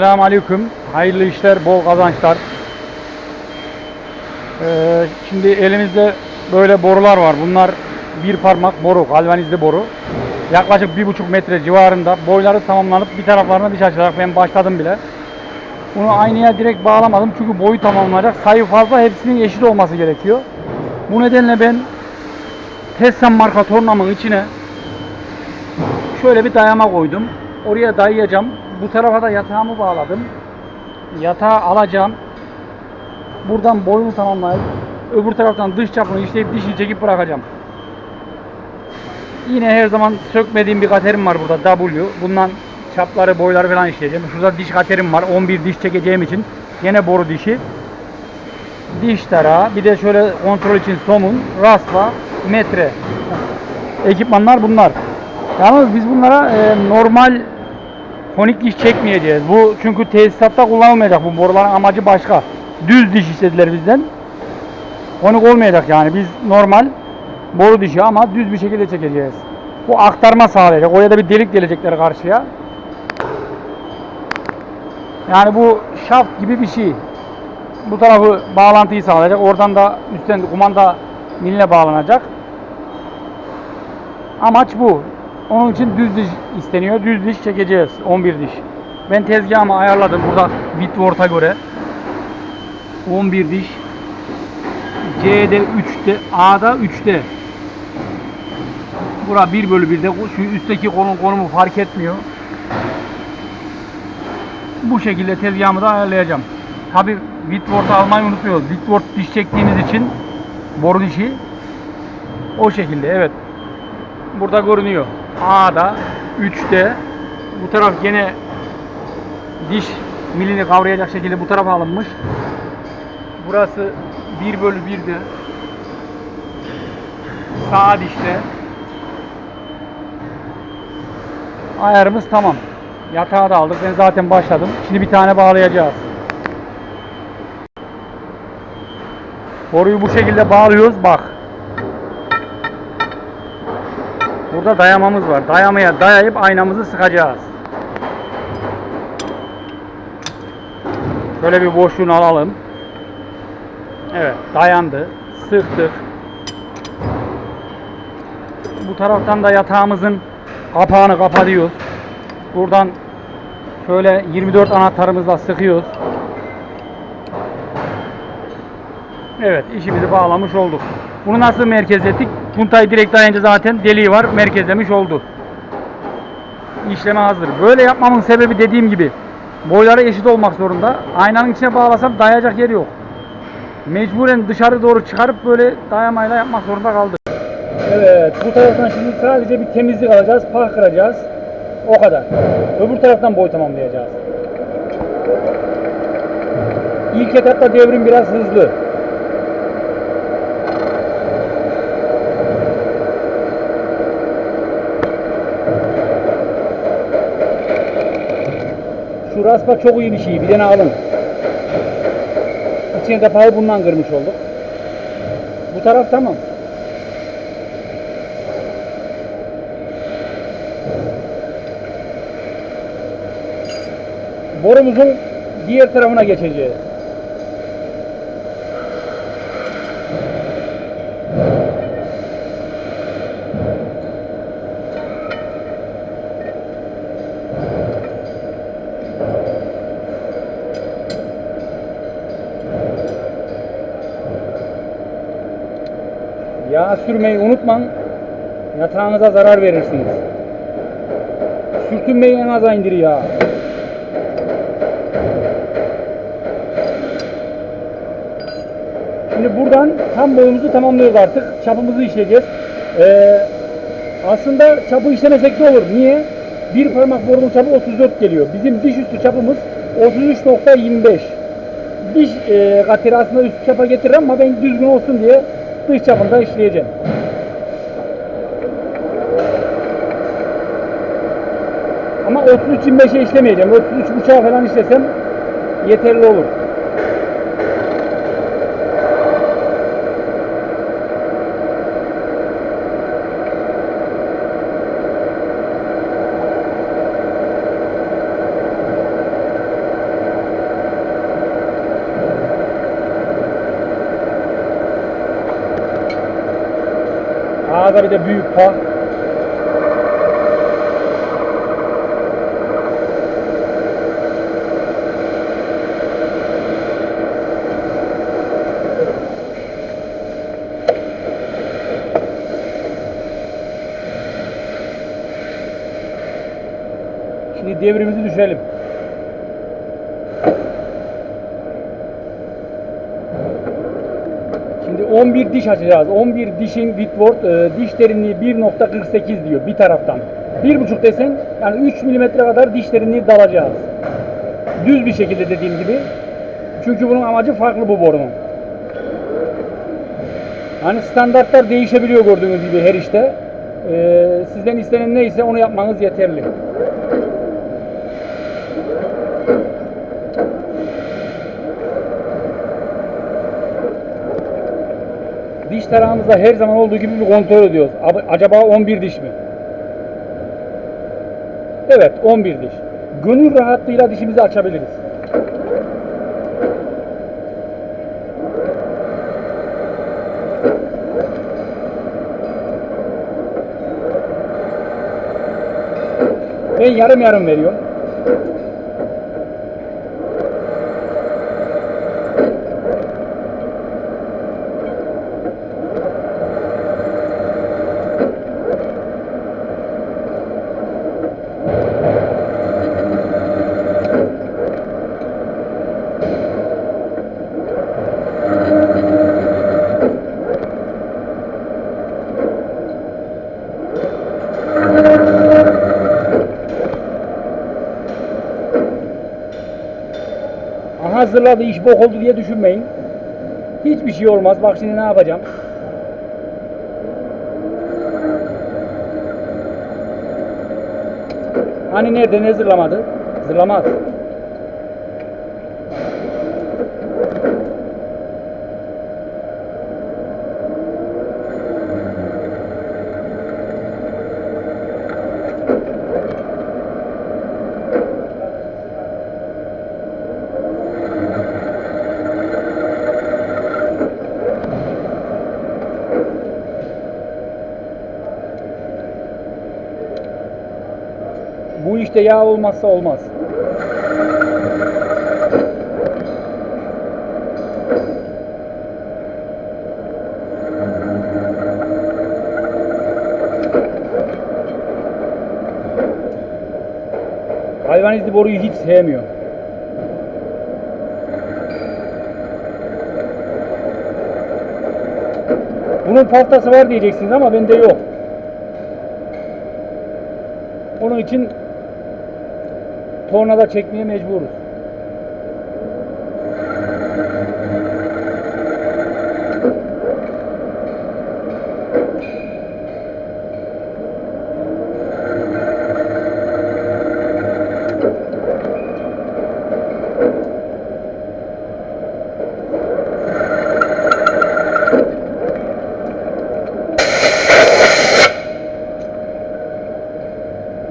Selamun Aleyküm. Hayırlı işler, bol kazançlar. Ee, şimdi elimizde böyle borular var. Bunlar bir parmak boru, galvanizli boru. Yaklaşık bir buçuk metre civarında boyları tamamlanıp bir taraflarına diş açarak ben başladım bile. Bunu aynaya direkt bağlamadım çünkü boyu tamamlanacak. Sayı fazla hepsinin eşit olması gerekiyor. Bu nedenle ben Tessan marka tornamın içine şöyle bir dayama koydum. Oraya dayayacağım. Bu tarafa da yatağımı bağladım. Yatağı alacağım. Buradan boyunu tamamlayıp öbür taraftan dış çapını işleyip dişini çekip bırakacağım. Yine her zaman sökmediğim bir katerim var burada W. Bundan çapları, boyları falan işleyeceğim. Şurada diş katerim var. 11 diş çekeceğim için. Yine boru dişi. Diş tarağı. Bir de şöyle kontrol için somun, raspa, metre. Ekipmanlar bunlar. Yalnız biz bunlara e, normal konik diş çekmeyeceğiz. Bu çünkü tesisatta kullanılmayacak. Bu boruların amacı başka. Düz diş istediler bizden. Konik olmayacak yani. Biz normal boru dişi ama düz bir şekilde çekeceğiz. Bu aktarma sağlayacak. Oraya da bir delik gelecekler karşıya. Yani bu şaft gibi bir şey. Bu tarafı bağlantıyı sağlayacak. Oradan da üstten kumanda miline bağlanacak. Amaç bu. Onun için düz diş isteniyor. Düz diş çekeceğiz. 11 diş. Ben tezgahımı ayarladım burada Whitworth'a göre. 11 diş. C'de 3'te, A'da 3'te. Bura 1 bölü 1'de. Şu üstteki kolun konumu fark etmiyor. Bu şekilde tezgahımı da ayarlayacağım. Tabi Whitworth'u almayı unutmuyoruz. Whitworth diş çektiğimiz için boru dişi o şekilde evet. Burada görünüyor. A'da 3'te bu taraf gene diş milini kavrayacak şekilde bu tarafa alınmış. Burası 1 bölü 1'de sağ dişte ayarımız tamam. Yatağı da aldık. Ben zaten başladım. Şimdi bir tane bağlayacağız. Boruyu bu şekilde bağlıyoruz. Bak. Burada dayamamız var. Dayamaya dayayıp aynamızı sıkacağız. Şöyle bir boşluğunu alalım. Evet, dayandı. Sıktık. Bu taraftan da yatağımızın kapağını kapatıyoruz. Buradan şöyle 24 anahtarımızla sıkıyoruz. Evet, işimizi bağlamış olduk. Bunu nasıl merkezlettik? Puntayı direkt dayayınca zaten deliği var, merkezlemiş oldu. İşleme hazır. Böyle yapmamın sebebi dediğim gibi boyları eşit olmak zorunda. Aynanın içine bağlasam dayayacak yer yok. Mecburen dışarı doğru çıkarıp böyle dayamayla yapmak zorunda kaldık. Evet, bu taraftan şimdi sadece bir temizlik alacağız, pah kıracağız. O kadar. Öbür taraftan boy tamamlayacağız. İlk etapta devrim biraz hızlı. Şu raspa çok iyi bir şey. Bir tane alın. İçine defayı bundan kırmış olduk. Bu taraf tamam. Borumuzun diğer tarafına geçeceğiz. Yağ sürmeyi unutmayın. Yatağınıza zarar verirsiniz. Sürtünmeyi en aza indir ya. Şimdi buradan tam boyumuzu tamamlıyoruz artık. Çapımızı işleyeceğiz. Ee, aslında çapı işlemesek de olur. Niye? Bir parmak borunun çapı 34 geliyor. Bizim diş üstü çapımız 33.25. Diş e, kateri aslında üst çapa getirir ama ben düzgün olsun diye dış çapında işleyeceğim. Ama 33-25'e işlemeyeceğim. 33.5'a falan işlesem yeterli olur. Arada bir büyük pa. Şimdi devrimizi düşürelim. Şimdi 11 diş açacağız. 11 dişin Whitworth e, diş derinliği 1.48 diyor bir taraftan. 1.5 desen yani 3 milimetre kadar diş derinliği dalacağız. Düz bir şekilde dediğim gibi. Çünkü bunun amacı farklı bu borunun. Hani standartlar değişebiliyor gördüğünüz gibi her işte. E, sizden istenen neyse onu yapmanız yeterli. Diş tarağımızda her zaman olduğu gibi bir kontrol ediyoruz. Ab- Acaba 11 diş mi? Evet 11 diş. Gönül rahatlığıyla dişimizi açabiliriz. Ben yarım yarım veriyorum. Hazırladı iş bok oldu diye düşünmeyin. Hiçbir şey olmaz. Bak şimdi ne yapacağım. Hani nerede ne zırlamadı? Zırlamaz. Bu işte yağ olmazsa olmaz. Hayvan izli boruyu hiç sevmiyor. Bunun paftası var diyeceksiniz ama bende yok. Onun için tornada çekmeye mecburuz.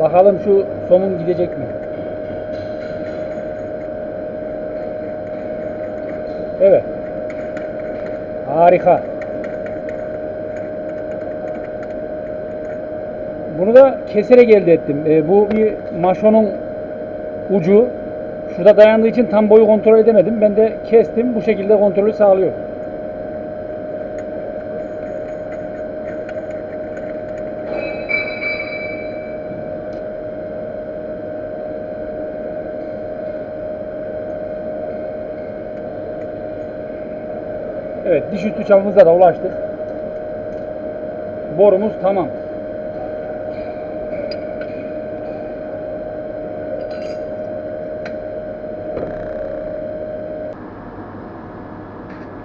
Bakalım şu somun gidecek mi? Evet. Harika. Bunu da keserek elde ettim. Ee, bu bir maşonun ucu. Şurada dayandığı için tam boyu kontrol edemedim. Ben de kestim. Bu şekilde kontrolü sağlıyor. Evet, diş üstü çapımıza da ulaştık. Borumuz tamam.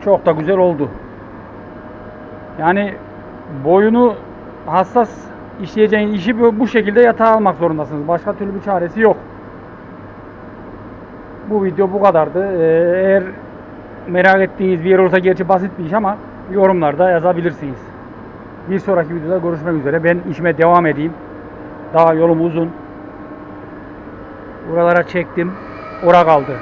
Çok da güzel oldu. Yani boyunu hassas işleyeceğin işi bu, bu şekilde yatağa almak zorundasınız. Başka türlü bir çaresi yok. Bu video bu kadardı. Ee, eğer merak ettiğiniz bir yer olsa gerçi basit bir iş ama yorumlarda yazabilirsiniz. Bir sonraki videoda görüşmek üzere. Ben işime devam edeyim. Daha yolum uzun. Buralara çektim. Ora kaldı.